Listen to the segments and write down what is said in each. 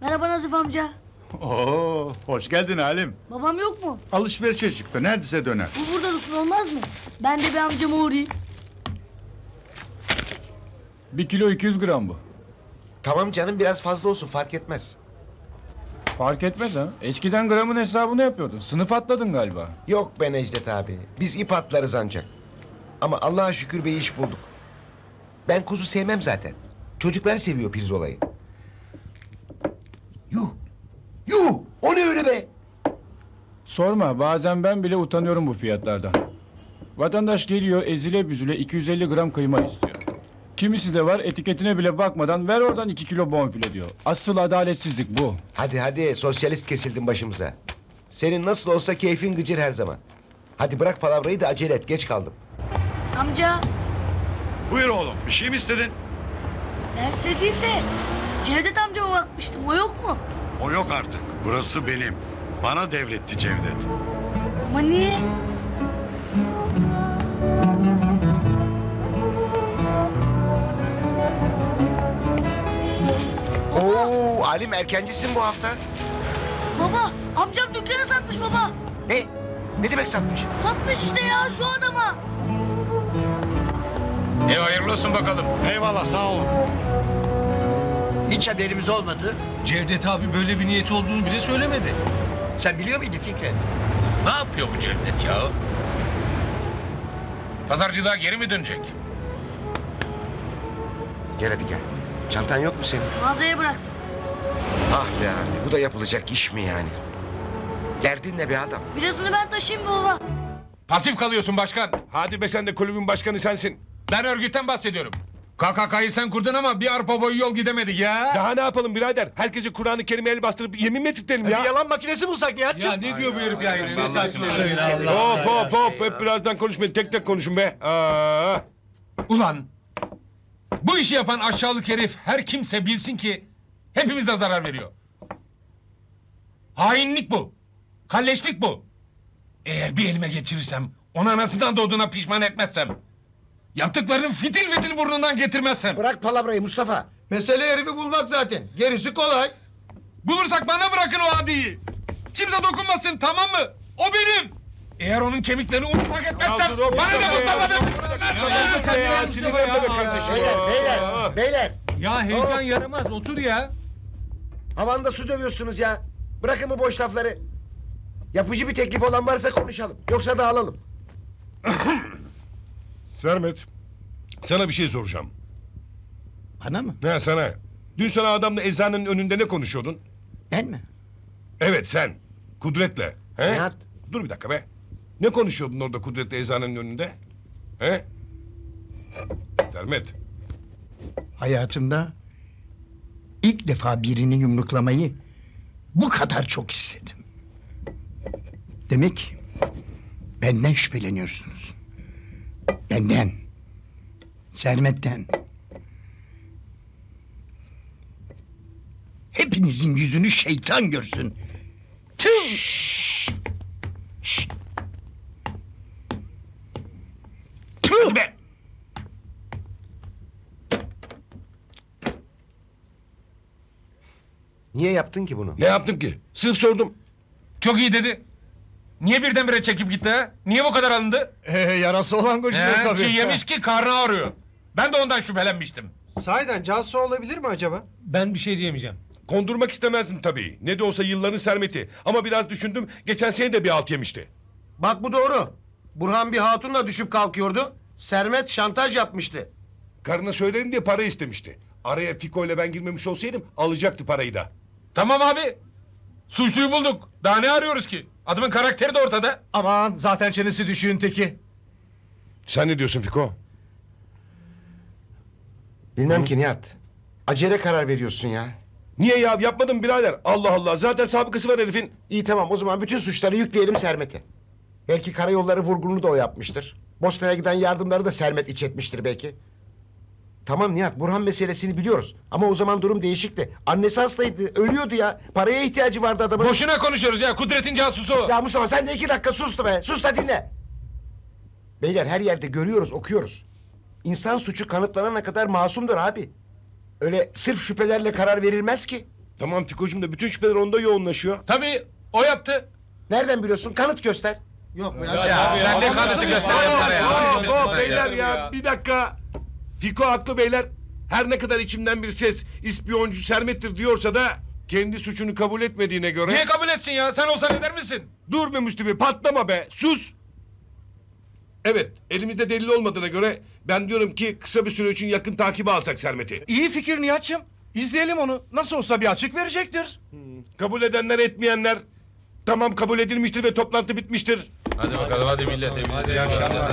Merhaba Nazif amca. Oo, hoş geldin Halim. Babam yok mu? Alışverişe çıktı. Neredeyse döner. Bu burada dursun olmaz mı? Ben de bir amcama uğrayayım. Bir kilo 200 gram bu. Tamam canım biraz fazla olsun fark etmez. Fark etmez ha. Eskiden gramın hesabını yapıyordun. Sınıf atladın galiba. Yok be Necdet abi. Biz ip atlarız ancak. Ama Allah'a şükür bir iş bulduk. Ben kuzu sevmem zaten. Çocuklar seviyor pirzolayı. Yuh! Yuh! O ne öyle be? Sorma bazen ben bile utanıyorum bu fiyatlardan. Vatandaş geliyor ezile büzüle 250 gram kıyma istiyor. Kimisi de var etiketine bile bakmadan ver oradan 2 kilo bonfile diyor. Asıl adaletsizlik bu. Hadi hadi sosyalist kesildin başımıza. Senin nasıl olsa keyfin gıcır her zaman. Hadi bırak palavrayı da acele et geç kaldım. Amca Buyur oğlum. Bir şey mi istedin? ben size değil de Cevdet amcama bakmıştım. O yok mu? O yok artık. Burası benim. Bana devretti Cevdet. Ama niye? Oo, Alim erkencisin bu hafta. Baba amcam dükkanı satmış baba. Ne? Ne demek satmış? Satmış işte ya şu adama. E hayırlı olsun bakalım. Eyvallah sağ olun. Hiç haberimiz olmadı. Cevdet abi böyle bir niyeti olduğunu bile söylemedi. Sen biliyor muydun Fikret? Ne yapıyor bu Cevdet ya? Pazarcılığa geri mi dönecek? Gel hadi gel. Çantan yok mu senin? Mağazaya bıraktım. Ah be abi bu da yapılacak iş mi yani? Derdin ne be adam? Birazını ben taşıyayım baba? Pasif kalıyorsun başkan. Hadi be sen de kulübün başkanı sensin. Ben örgütten bahsediyorum. KKK'yı sen kurdun ama bir arpa boyu yol gidemedik ya. Daha ne yapalım birader? Herkese Kur'an-ı Kerim'e el bastırıp yemin mi ettirelim ya? yalan makinesi bulsak Nihat'cığım. Ya ne diyor bu herif ya? Ne saçmalıyor? Hop hop hop hep birazdan konuşmayın tek tek konuşun be. Aa. Ulan bu işi yapan aşağılık herif her kimse bilsin ki hepimize zarar veriyor. Hainlik bu. Kalleşlik bu. Eğer bir elime geçirirsem, ona anasından doğduğuna pişman etmezsem, yaptıklarını fitil fitil burnundan getirmezsem, Bırak palavrayı Mustafa. Mesele herifi bulmak zaten. Gerisi kolay. bulursak bana bırakın o adiyi. Kimse dokunmasın tamam mı? O benim. Eğer onun kemiklerini unutmak etmezsem, Ya dur, bana da Mustafa kardeşim. Beyler beyler beyler. Ya heyecan yaramaz otur ya. Havanda su dövüyorsunuz ya. Bırakın bu boş lafları. Yapıcı bir teklif olan varsa konuşalım. Yoksa dağılalım. Sermet. Sana bir şey soracağım. Bana mı? Ne sana? Dün sana adamla eczanenin önünde ne konuşuyordun? Ben mi? Evet sen. Kudret'le. He? Nihat. Dur bir dakika be. Ne konuşuyordun orada Kudret'le eczanenin önünde? He? Sermet. Hayatımda ilk defa birini yumruklamayı bu kadar çok istedim. Demek benden şüpheleniyorsunuz. Benden. Sermet'ten. Hepinizin yüzünü şeytan görsün. Tüh! Şşt! Tüh be! Niye yaptın ki bunu? Ne yaptım ki? Sırf sordum. Çok iyi dedi. Niye birdenbire çekip gitti ha? Niye bu kadar alındı? Ee, yarası olan He, çiğ yemiş ki karnı ağrıyor. Ben de ondan şüphelenmiştim. Sahiden Cansu olabilir mi acaba? Ben bir şey diyemeyeceğim. Kondurmak istemezdim tabii. Ne de olsa yılların sermeti. Ama biraz düşündüm. Geçen sene de bir alt yemişti. Bak bu doğru. Burhan bir hatunla düşüp kalkıyordu. Sermet şantaj yapmıştı. Karına söylerim diye para istemişti. Araya Fiko ile ben girmemiş olsaydım alacaktı parayı da. Tamam abi. Suçluyu bulduk. Daha ne arıyoruz ki? Adamın karakteri de ortada. Aman zaten çenesi düşüğün teki. Sen ne diyorsun Fiko? Bilmem ki Nihat. Acele karar veriyorsun ya. Niye ya yapmadım birader? Allah Allah zaten sabıkası var herifin. İyi tamam o zaman bütün suçları yükleyelim Sermet'e. Belki karayolları vurgununu da o yapmıştır. Bosna'ya giden yardımları da Sermet iç etmiştir belki. Tamam Nihat Burhan meselesini biliyoruz. Ama o zaman durum değişikti. Annesi hastaydı, ölüyordu ya. Paraya ihtiyacı vardı adamın. Boşuna konuşuyoruz ya. Kudret'in casusu. Ya Mustafa sen de iki dakika sustu be. Sus da dinle. Beyler her yerde görüyoruz, okuyoruz. İnsan suçu kanıtlanana kadar masumdur abi. Öyle sırf şüphelerle karar verilmez ki. Tamam Fiko'cum da bütün şüpheler onda yoğunlaşıyor. Tabii o yaptı. Nereden biliyorsun? Kanıt göster. Yok Ya, ben de kanıtı göstereyim. Hop, hop, beyler ya bir dakika. Fiko haklı beyler. Her ne kadar içimden bir ses ispiyoncu Sermet'tir diyorsa da kendi suçunu kabul etmediğine göre... Niye kabul etsin ya? Sen olsan eder misin? Dur be Müslüm'ü patlama be sus. Evet elimizde delil olmadığına göre ben diyorum ki kısa bir süre için yakın takibe alsak Sermet'i. İyi fikir Nihat'cığım. İzleyelim onu. Nasıl olsa bir açık verecektir. Kabul edenler etmeyenler tamam kabul edilmiştir ve toplantı bitmiştir. Hadi bakalım hadi millet evinize. İyi akşamlar.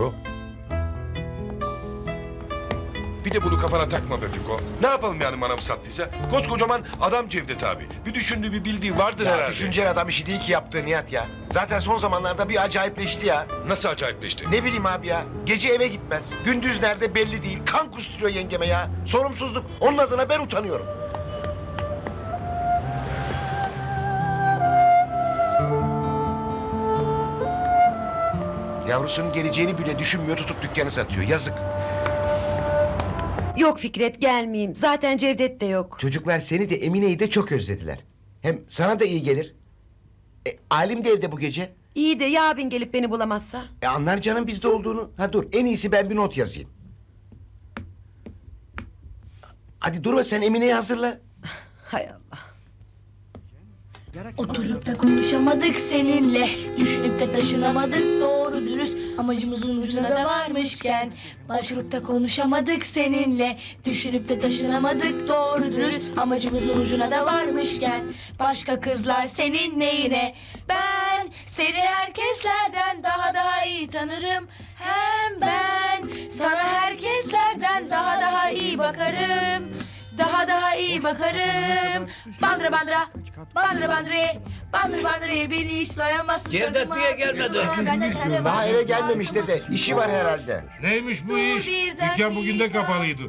Fiko. Bir de bunu kafana takma be Fiko. Ne yapalım yani manavı sattıysa? Koskocaman adam Cevdet abi. Bir düşündüğü bir bildiği vardır Ya herhalde. düşünceli adam işi değil ki yaptığı Nihat ya. Zaten son zamanlarda bir acayipleşti ya. Nasıl acayipleşti? Ne bileyim abi ya. Gece eve gitmez. Gündüz nerede belli değil. Kan kusturuyor yengeme ya. Sorumsuzluk. Onun adına ben utanıyorum. Yavrusunun geleceğini bile düşünmüyor tutup dükkanı satıyor. Yazık. Yok Fikret gelmeyeyim. Zaten Cevdet de yok. Çocuklar seni de Emine'yi de çok özlediler. Hem sana da iyi gelir. E, Alim de evde bu gece. İyi de ya abin gelip beni bulamazsa? E, anlar canım bizde olduğunu. Ha dur en iyisi ben bir not yazayım. Hadi durma sen Emine'yi hazırla. Hay Allah. Oturup da konuşamadık seninle. Düşünüp de taşınamadık doğru dürüst. Amacımızın ucuna da varmışken. Başvurup da konuşamadık seninle. Düşünüp de taşınamadık doğru dürüst. Amacımızın ucuna da varmışken. Başka kızlar senin neyine? Ben seni herkeslerden daha daha iyi tanırım. Hem ben sana herkeslerden daha daha iyi bakarım. Daha daha iyi bakarım. Bandıra bandıra. Bandıra bandıra. Bandıra bandıra beni hiç dayanmazsın. Cevdet niye gelmedi? Ben de seninle Daha eve gelmemiş dede. İşi var herhalde. Neymiş bu Dur iş? Dükkan bugün de kapalıydı.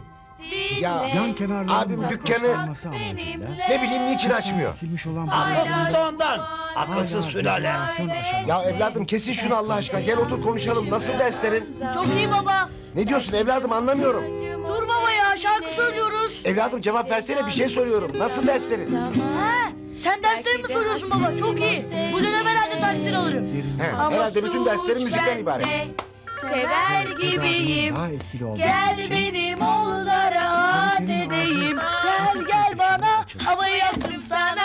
Ya Yan abim dükkanı ne bileyim niçin açmıyor? Akılsız ondan. Akılsız sülale. Ya evladım kesin şunu Allah aşkına. Gel otur konuşalım. Nasıl derslerin? Çok iyi baba. Ne diyorsun evladım anlamıyorum. Dur baba ya şarkı söylüyoruz. Evladım cevap versene bir şey soruyorum. Nasıl derslerin? Ha, sen dersleri mi soruyorsun baba? Çok iyi. Bu dönem herhalde takdir alırım. He, herhalde bütün derslerin müzikten ibaret. Sever gibiyim. Gel benim oğulda rahat edeyim. Gel gel bana havayı yaptım sana.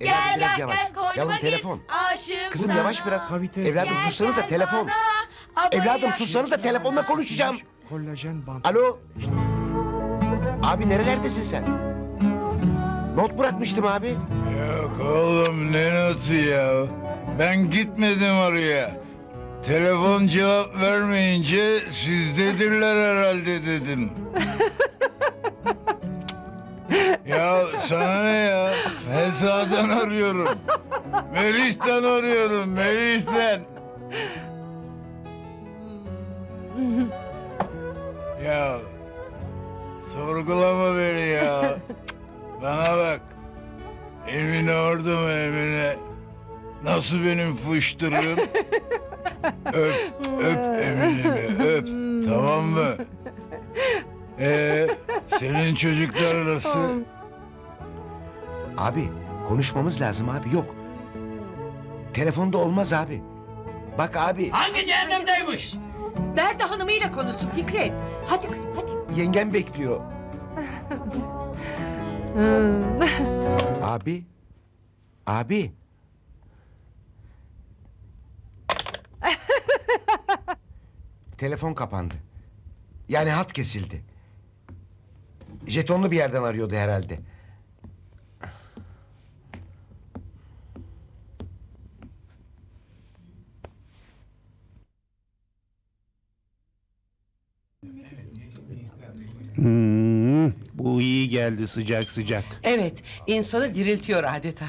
Gel biraz gel yavaş. gel koynuma Yavrum, git. telefon. Aşığım Kızım sana. yavaş biraz. Evladım Gel, sussanıza gel telefon. bana, havayı Evladım yaptım sussanıza telefonla konuşacağım. Alo. Abi nerelerdesin sen? Not bırakmıştım abi. Oğlum ne notu ya? Ben gitmedim oraya. Telefon cevap vermeyince sizdedirler herhalde dedim. ya sana ne ya? Fesadan arıyorum. Melih'ten arıyorum, Melih'ten. ya sorgulama beni ya. Bana bak. Emine orada mı Emine? Nasıl benim fıştırığım? öp, öp Emine'mi öp. Tamam mı? Ee, senin çocuklar nasıl? Abi konuşmamız lazım abi yok. Telefonda olmaz abi. Bak abi Hangi cehennemdeymiş? Berda hanımıyla konuşsun Fikret. Hadi kızım hadi. yengem bekliyor. abi. Abi. Telefon kapandı. Yani hat kesildi. Jetonlu bir yerden arıyordu herhalde. bu iyi geldi sıcak sıcak. Evet, insanı diriltiyor adeta.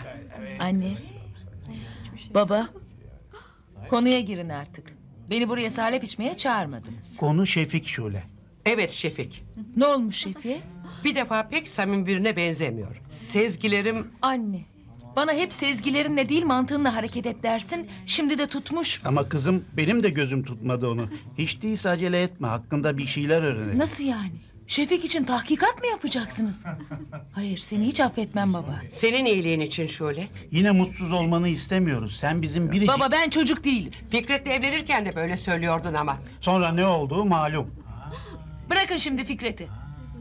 Anne. Baba. Konuya girin artık. Beni buraya salep içmeye çağırmadınız. Konu Şefik Şule. Evet Şefik. Ne olmuş Şefiye? Bir defa pek samimi birine benzemiyor. Sezgilerim Anne. Bana hep sezgilerinle değil mantığınla hareket et dersin. Şimdi de tutmuş. Ama kızım benim de gözüm tutmadı onu. Hiç değilse acele etme. Hakkında bir şeyler öğrenelim. Nasıl yani? Şefik için tahkikat mı yapacaksınız? Hayır seni hiç affetmem baba. Senin iyiliğin için şöyle. Yine mutsuz olmanı istemiyoruz. Sen bizim biricik... Baba ben çocuk değilim. Fikret'le evlenirken de böyle söylüyordun ama. Sonra ne olduğu malum. Bırakın şimdi Fikret'i.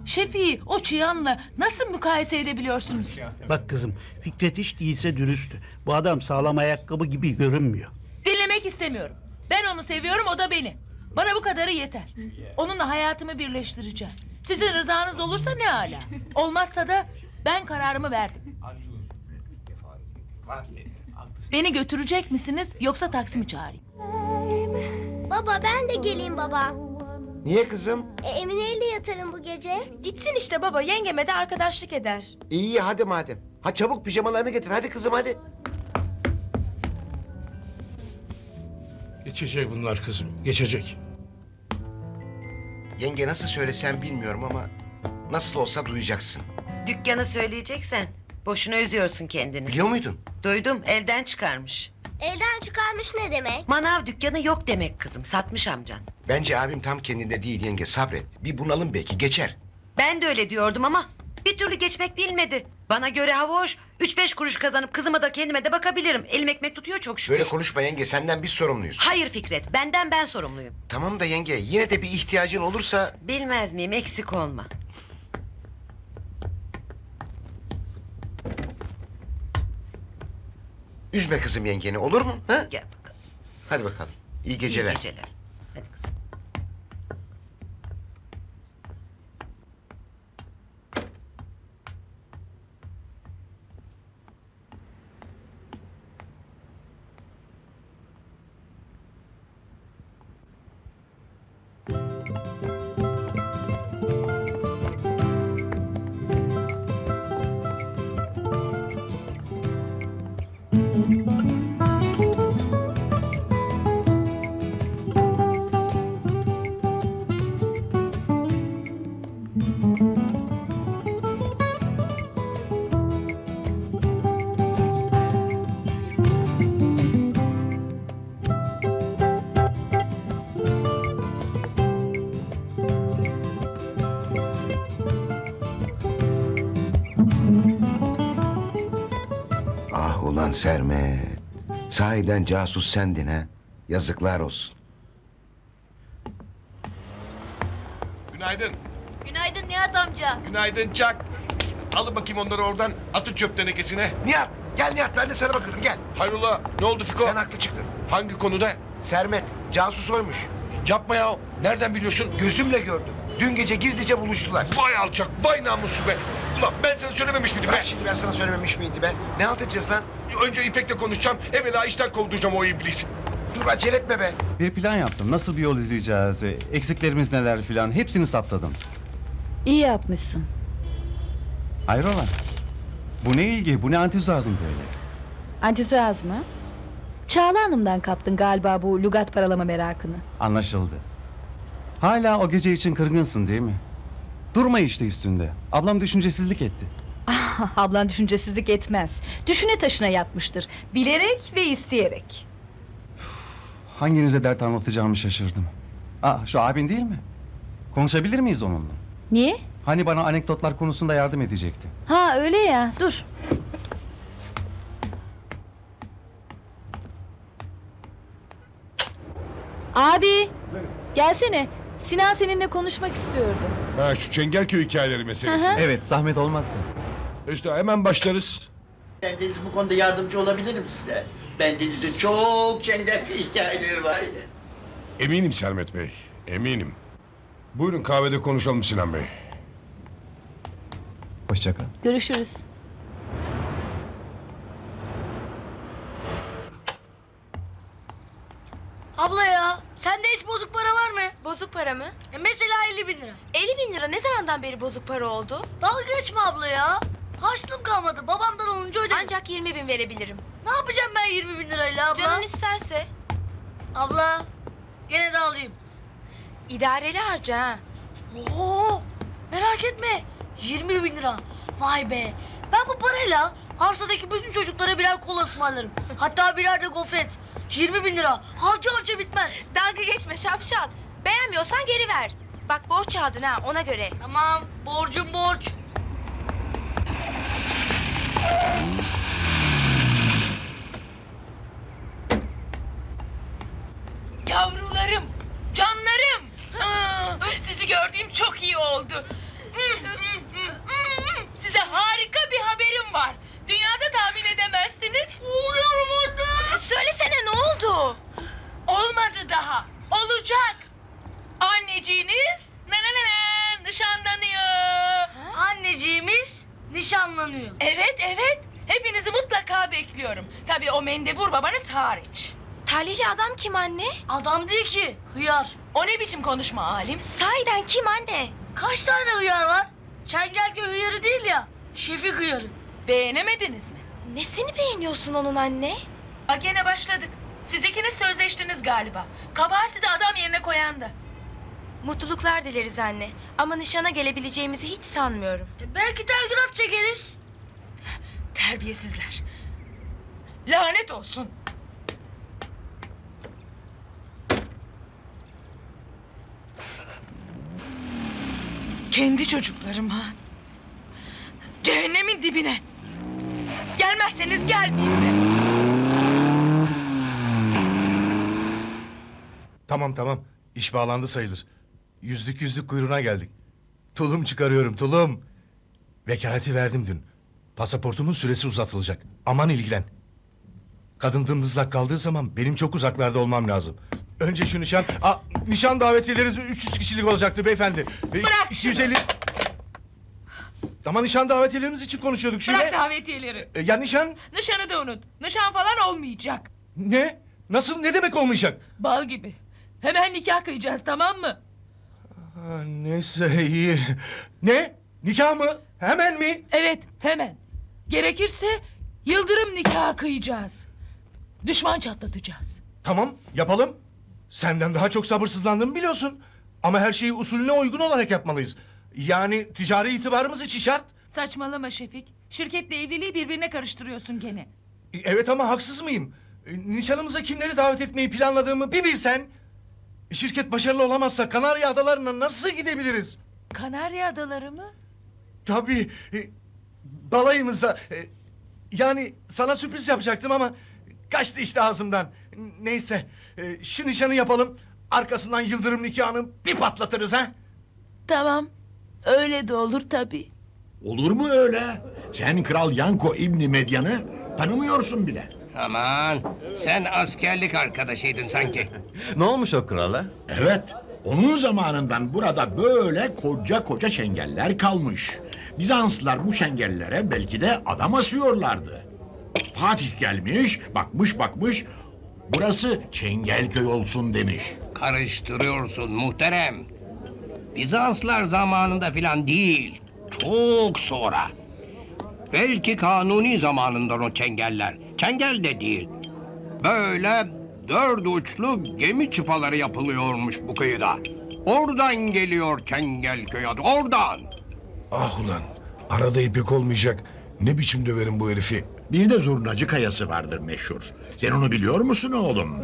Şefik'i o çıyanla nasıl mukayese edebiliyorsunuz? Bak kızım Fikret hiç değilse dürüsttü. Bu adam sağlam ayakkabı gibi görünmüyor. Dinlemek istemiyorum. Ben onu seviyorum o da beni. Bana bu kadarı yeter. Onunla hayatımı birleştireceğim. Sizin rızanız olursa ne ala. Olmazsa da ben kararımı verdim. Beni götürecek misiniz yoksa taksi mi çağırayım? Baba ben de geleyim baba. Niye kızım? E, Emine ile yatarım bu gece. Gitsin işte baba yengeme de arkadaşlık eder. İyi hadi madem. Ha çabuk pijamalarını getir. Hadi kızım hadi. Geçecek bunlar kızım. Geçecek. Yenge nasıl söylesem bilmiyorum ama nasıl olsa duyacaksın. Dükkanı söyleyeceksen boşuna üzüyorsun kendini. Biliyor muydun? Duydum elden çıkarmış. Elden çıkarmış ne demek? Manav dükkanı yok demek kızım satmış amcan. Bence abim tam kendinde değil yenge sabret. Bir bunalım belki geçer. Ben de öyle diyordum ama bir türlü geçmek bilmedi. Bana göre hoş. Üç beş kuruş kazanıp kızıma da kendime de bakabilirim. Elim ekmek tutuyor çok şükür. Böyle konuşma yenge senden biz sorumluyuz. Hayır Fikret benden ben sorumluyum. Tamam da yenge yine de bir ihtiyacın olursa Bilmez miyim eksik olma. üzme kızım yengeni olur mu? Ha? Gel bakalım. Hadi bakalım. İyi geceler. İyi geceler. Hadi kızım. Sermet. Sahiden casus sendin ha. Yazıklar olsun. Günaydın. Günaydın Nihat amca. Günaydın Çak. Alın bakayım onları oradan. Atın çöp tenekesine. Nihat gel Nihat ben de sana bakıyorum gel. Hayrola ne oldu Fiko? Sen haklı çıktın. Hangi konuda? Sermet casus oymuş. Yapma ya. Nereden biliyorsun? Gözümle gördüm. Dün gece gizlice buluştular. Vay alçak, vay namussuz be. Ulan ben sana söylememiş miydim be? Ben şimdi ben sana söylememiş miydi be? Ne halt edeceğiz lan? Önce İpek'le konuşacağım. Evvela işten kovduracağım o iblisi. Dur acele etme be. Bir plan yaptım. Nasıl bir yol izleyeceğiz? Eksiklerimiz neler filan. Hepsini saptadım. İyi yapmışsın. Hayrola? Bu ne ilgi? Bu ne antizazm böyle? Antizaz mı? Çağla Hanım'dan kaptın galiba bu lügat paralama merakını. Anlaşıldı. Hala o gece için kırgınsın değil mi? Durma işte üstünde. Ablam düşüncesizlik etti. Ablan düşüncesizlik etmez. Düşüne taşına yapmıştır. Bilerek ve isteyerek. Hanginize dert anlatacağımı şaşırdım. Aa şu abin değil mi? Konuşabilir miyiz onunla? Niye? Hani bana anekdotlar konusunda yardım edecekti. Ha öyle ya. Dur. Abi, gelsene. Sinan seninle konuşmak istiyordu. Ha şu Çengelköy hikayeleri meselesi. Hı hı. Evet zahmet olmazsa. İşte hemen başlarız. Bendeniz bu konuda yardımcı olabilirim size. Bendenizde çok çengel hikayeleri var. Eminim Sermet Bey, eminim. Buyurun kahvede konuşalım Sinan Bey. Hoşça kal. Görüşürüz. Abla ya sende hiç bozuk para var? Bozuk para mı? E mesela 50 bin lira. 50 bin lira ne zamandan beri bozuk para oldu? Dalga geçme abla ya. Harçlığım kalmadı. Babamdan alınca ödedim. Ancak 20 bin verebilirim. Ne yapacağım ben 20 bin lirayla abla? Canın isterse. Abla gene de alayım. İdareli harca ha. Oo, merak etme. 20 bin lira. Vay be. Ben bu parayla arsadaki bütün çocuklara birer kola ısmarlarım. Hatta birer de gofret. 20 bin lira. Harca harca bitmez. Dalga geçme şapşal. Beğenmiyorsan geri ver. Bak borç aldın ha ona göre. Tamam. Borcum borç. Yavrularım, canlarım. Sizi gördüğüm çok iyi oldu. Size harika bir haberim var. Dünyada tahmin edemezsiniz. Söylesene ne oldu? Olmadı daha. Olacak. Anneciğiniz ne ne ne ne nişanlanıyor. Anneciğimiz nişanlanıyor. Evet evet. Hepinizi mutlaka bekliyorum. Tabii o mendebur babanız hariç. Talihli adam kim anne? Adam değil ki. Hıyar. O ne biçim konuşma alim? Sahiden kim anne? Kaç tane hıyar var? Çengelköy hıyarı değil ya. Şefik hıyarı. Beğenemediniz mi? Nesini beğeniyorsun onun anne? A gene başladık. Siz ikiniz sözleştiniz galiba. Kabağı sizi adam yerine koyandı. Mutluluklar dileriz anne. Ama nişana gelebileceğimizi hiç sanmıyorum. E, belki telgraf çekeriz. Terbiyesizler. Lanet olsun. Kendi çocuklarıma. Cehennemin dibine. Gelmezseniz gelmeyin de. Tamam tamam. İş bağlandı sayılır. Yüzlük yüzlük kuyruğuna geldik. Tulum çıkarıyorum tulum. Vekaleti verdim dün. Pasaportumun süresi uzatılacak. Aman ilgilen. Kadın dımdızlak kaldığı zaman benim çok uzaklarda olmam lazım. Önce şu nişan... Aa, nişan davetiyeleriniz 300 kişilik olacaktı beyefendi. Bırak 250... Ama nişan davetiyelerimiz için konuşuyorduk şöyle. Bırak davetiyeleri. E, Ya nişan... Nişanı da unut. Nişan falan olmayacak. Ne? Nasıl ne demek olmayacak? Bal gibi. Hemen nikah kıyacağız tamam mı? Ha, neyse iyi. Ne? Nikah mı? Hemen mi? Evet hemen. Gerekirse yıldırım nikahı kıyacağız. Düşman çatlatacağız. Tamam yapalım. Senden daha çok sabırsızlandığımı biliyorsun. Ama her şeyi usulüne uygun olarak yapmalıyız. Yani ticari itibarımız için şart. Saçmalama Şefik. Şirketle evliliği birbirine karıştırıyorsun gene. E, Evet ama haksız mıyım? E, Nişanımıza kimleri davet etmeyi planladığımı bir bilsen... Şirket başarılı olamazsa Kanarya Adaları'na nasıl gidebiliriz? Kanarya Adaları mı? Tabii. e, Balayımızda. e, Yani sana sürpriz yapacaktım ama... Kaçtı işte ağzımdan. Neyse. e, Şu nişanı yapalım. Arkasından yıldırım nikahını bir patlatırız ha. Tamam. Öyle de olur tabii. Olur mu öyle? Sen Kral Yanko İbni Medyan'ı tanımıyorsun bile. Aman sen askerlik arkadaşıydın sanki. Ne olmuş o krala? Evet, onun zamanından burada böyle koca koca şengeller kalmış. Bizanslılar bu şengellere belki de adam asıyorlardı. Fatih gelmiş, bakmış bakmış, burası Çengelköy olsun demiş. Karıştırıyorsun muhterem. Bizanslar zamanında filan değil. Çok sonra. Belki kanuni zamanından o çengeller. Çengel de değil. Böyle dört uçlu gemi çıpaları yapılıyormuş bu kıyıda. Oradan geliyor Çengelköy adı, oradan. Ah ulan arada ipek olmayacak. Ne biçim döverim bu herifi. Bir de zurnacı kayası vardır meşhur. Sen onu biliyor musun oğlum?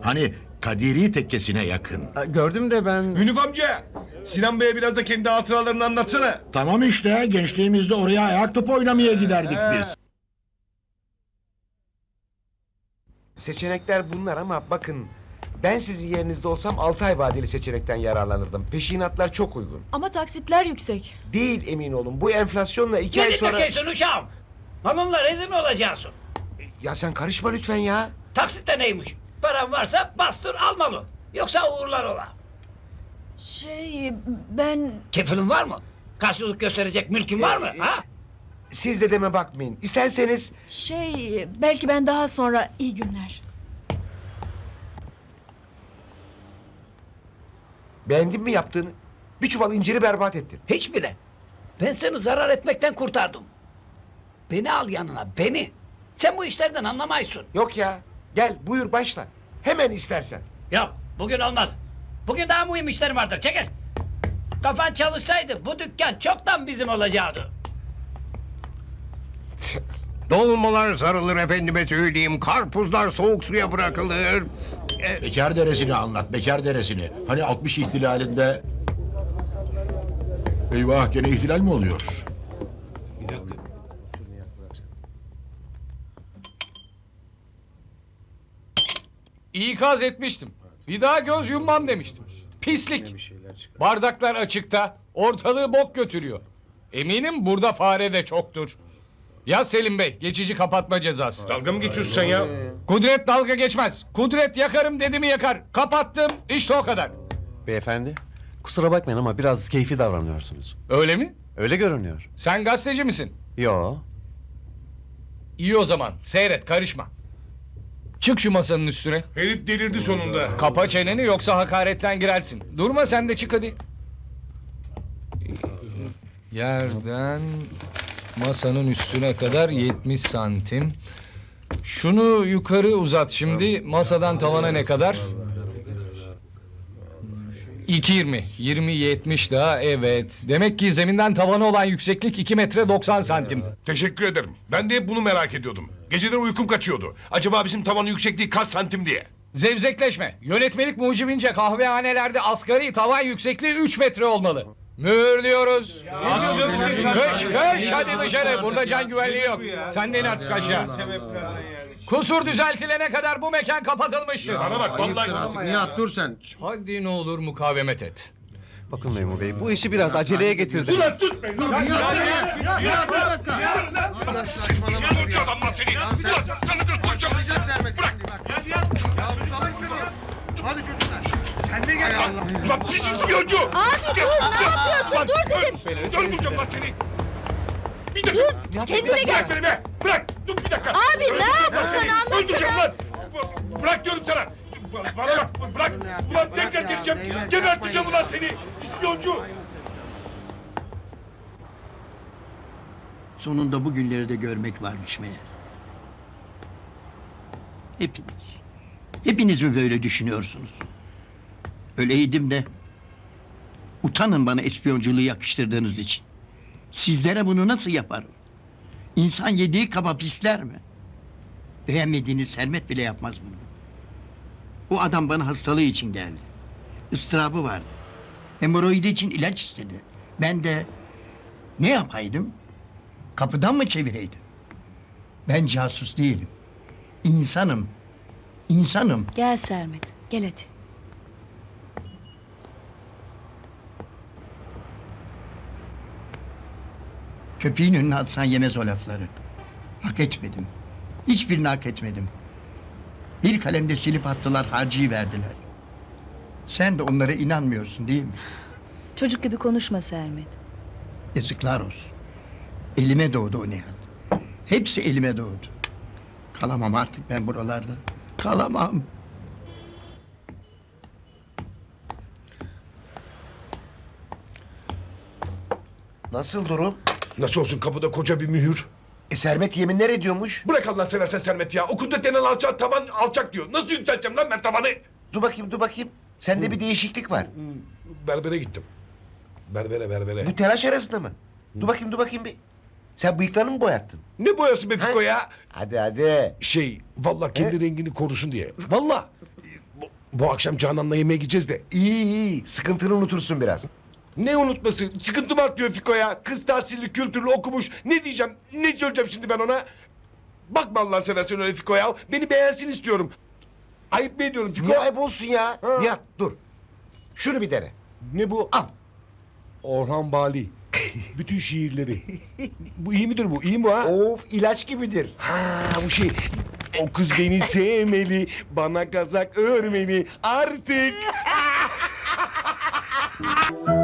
Hani Kadiri tekkesine yakın. Gördüm de ben... Ünif amca Sinan Bey'e biraz da kendi hatıralarını anlatsana. Tamam işte gençliğimizde oraya ayak topu oynamaya giderdik biz. Seçenekler bunlar ama bakın... Ben sizin yerinizde olsam altı ay vadeli seçenekten yararlanırdım. Peşinatlar çok uygun. Ama taksitler yüksek. Değil emin olun. Bu enflasyonla iki ay sonra... uşağım? Onunla rezil mi olacaksın? Ya sen karışma lütfen ya. Taksitte neymiş? Paran varsa bastır almalı. Yoksa uğurlar ola. Şey ben... Kefilin var mı? Karşılık gösterecek mülkün var mı? Ha? Siz de deme bakmayın. İsterseniz Şey belki ben daha sonra iyi günler. beğendin mi yaptığını? Bir çuval inciri berbat ettin. Hiç bile. Ben seni zarar etmekten kurtardım. Beni al yanına, beni. Sen bu işlerden anlamaysın. Yok ya. Gel buyur başla. Hemen istersen. Yok, bugün olmaz. Bugün daha mühim işlerim vardır, çekil. Kafan çalışsaydı bu dükkan çoktan bizim olacaktı. Evet. Dolmalar sarılır efendime söyleyeyim. Karpuzlar soğuk suya bırakılır. Bekar deresini anlat, bekar deresini. Hani 60 ihtilalinde... Eyvah gene ihtilal mi oluyor? İkaz etmiştim. Bir daha göz yummam demiştim. Pislik. Bardaklar açıkta. Ortalığı bok götürüyor. Eminim burada fare de çoktur. Ya Selim Bey geçici kapatma cezası. Dalga mı geçiyorsun sen ya? Kudret dalga geçmez. Kudret yakarım dedi mi yakar. Kapattım işte o kadar. Beyefendi, kusura bakmayın ama biraz keyfi davranıyorsunuz. Öyle mi? Öyle görünüyor. Sen gazeteci misin? Yo, İyi o zaman seyret karışma. Çık şu masanın üstüne. Herif delirdi sonunda. Kapa çeneni yoksa hakaretten girersin. Durma sen de çık hadi. Yerden masanın üstüne kadar 70 santim. Şunu yukarı uzat şimdi. Masadan tavana ne kadar? 2.20. 20 70 daha evet. Demek ki zeminden tavana olan yükseklik 2 metre 90 santim. Teşekkür ederim. Ben de hep bunu merak ediyordum. Geceleri uykum kaçıyordu. Acaba bizim tavanın yüksekliği kaç santim diye. Zevzekleşme. Yönetmelik mucibince kahvehanelerde asgari tavan yüksekliği 3 metre olmalı. Mühürlüyoruz. Kış kış hadi dışarı. Burada can güvenliği yok. Sen de in artık aşağı. Kusur düzeltilene kadar bu mekan kapatılmıştır. Bana bak vallahi... Nihat dur sen. Hadi ne olur mukavemet et. bakın memur bey, bu işi biraz aceleye getirdiniz. Dur lan sus! Dur Nihat, Nihat, Nihat, bir dakika. Dışarı vuracağım adam lan seni! Dur! Sana göstereceğim! Bırak! Hadi çocuklar. Kendine gel Allah Ulan pis ispiyoncu! Abi dur ne yapıyorsun? Dur dedim! Öldüreceğim lan seni! Bir dakika! Dur, kendine gel. Bırak beni be! Bırak! Dur bir dakika! Abi, ne yaptın sen? Anlatsana. Öldüreceğim lan! Bırak diyorum sana! Bana bak! Bırak! Ulan tekrar geleceğim! Geberteceğim ulan seni! İspiyoncu! Sonunda bu günleri de görmek varmış meğer. Hepiniz. Hepiniz mi böyle düşünüyorsunuz? Öyleydim de utanın bana ispiyonculuğu yakıştırdığınız için. Sizlere bunu nasıl yaparım? İnsan yediği kaba pisler mi? Beğenmediğiniz Sermet bile yapmaz bunu. Bu adam bana hastalığı için geldi. Istırabı vardı. Hemoroidi için ilaç istedi. Ben de ne yapaydım? Kapıdan mı çevireydim? Ben casus değilim. İnsanım. İnsanım. Gel Sermet, gel hadi. Köpeğin önüne atsan yemez o lafları. Hak etmedim. Hiçbirini hak etmedim. Bir kalemde silip attılar, harcıyı verdiler. Sen de onlara inanmıyorsun değil mi? Çocuk gibi konuşma Sermet. Yazıklar olsun. Elime doğdu o Nihat. Hepsi elime doğdu. Kalamam artık ben buralarda. Kalamam. Nasıl durum? Nasıl olsun kapıda koca bir mühür? E Sermet yeminler ediyormuş. Bırak Allah seversen Sermet ya. O kudret denen alçak tavan alçak diyor. Nasıl yükselteceğim lan ben tavanı? Dur bakayım dur bakayım. Sende bir değişiklik var. Berbere gittim. Berbere berbere. Bu telaş arasında mı? Dur bakayım dur bakayım bir. Sen bıyıklarını mı boyattın? Ne boyası be Fiko ya? Hadi hadi. Şey, vallahi kendi rengini korusun diye. Vallahi. Bu, bu akşam Canan'la yemeğe gideceğiz de. İyi iyi. Sıkıntını unutursun biraz. Ne unutması? Sıkıntı var diyor Fiko ya. Kız tahsilli, kültürlü, okumuş. Ne diyeceğim? Ne söyleyeceğim şimdi ben ona? Bakma Allah seversen öyle Fiko ya. Beni beğensin istiyorum. Ayıp mı ediyorum Fiko? Niye ayıp olsun ya? Nihat dur. Şunu bir dene. Ne bu? Al. Orhan Bali. Bütün şiirleri. Bu iyi midir bu? İyi mi ha? Of ilaç gibidir. Ha bu şey. O kız beni sevmeli, bana kazak örmeli artık.